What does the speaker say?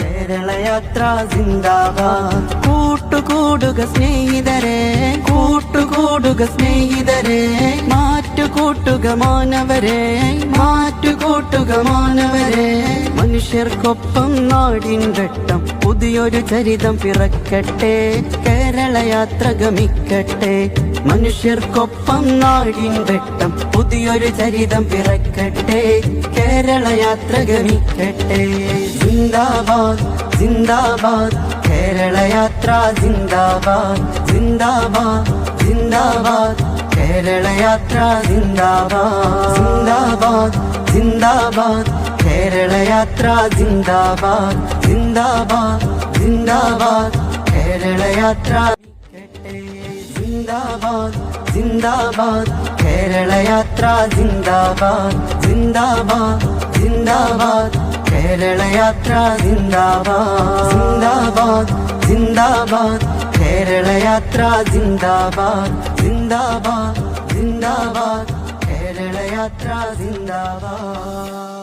കേരളയാത്ര ജിന്ദാബാദ്. കൂട്ടുകൂടുക സ്നേഹിതരെ കൂട്ടുകൂടുക സ്നേഹിതരെ. മാറ്റുകൂട്ടുക മാനവരെ മാറ്റുകൂട്ടുക മാനവരെ. മനുഷ്യർക്കൊപ്പം നാടിൻ വെട്ടം പുതിയൊരു ചരിതം പിറക്കട്ടെ. കേരളയാത്ര ഗമിക്കട്ടെ. മനുഷ്യർക്കൊപ്പം നാടിൻ വെട്ടം പുതിയൊരു ചരിതം പിറക്കട്ടെ. കേരളയാത്ര ഗമിക്കട്ടെ. ജിന്ദാബാദ് ജിന്ദാബാദ്. കേരളയാത്ര ജിന്ദാബാദ് ജിന്ദാബാദ് ജിന്ദാബാദ്. കേരളയാത്ര ജിന്ദാബാദ് ജിന്ദാബാദ് ജിന്ദാബാദ്. കേരളയാത്ര ജിന്ദാബാദ് ജിന്ദാബാദ് ജിന്ദാബാദ്. കേരളയാത്ര ജിന്ദാബാദ് ജിന്ദാബാദ് കേരളയാത്ര ജിന്ദാബാദ് ജിന്ദാബാദ് ജിന്ദാബാദ് കേരളയാത്ര ജിന്ദാബാദ് ജിന്ദാബാദ് ജിന്ദാബാദ് കേരളയാത്ര ജിന്ദാബാദ് ജിന്ദാബാദ് ജിന്ദാബാദ് കേരളയാത്ര ജിന്ദാബാദ്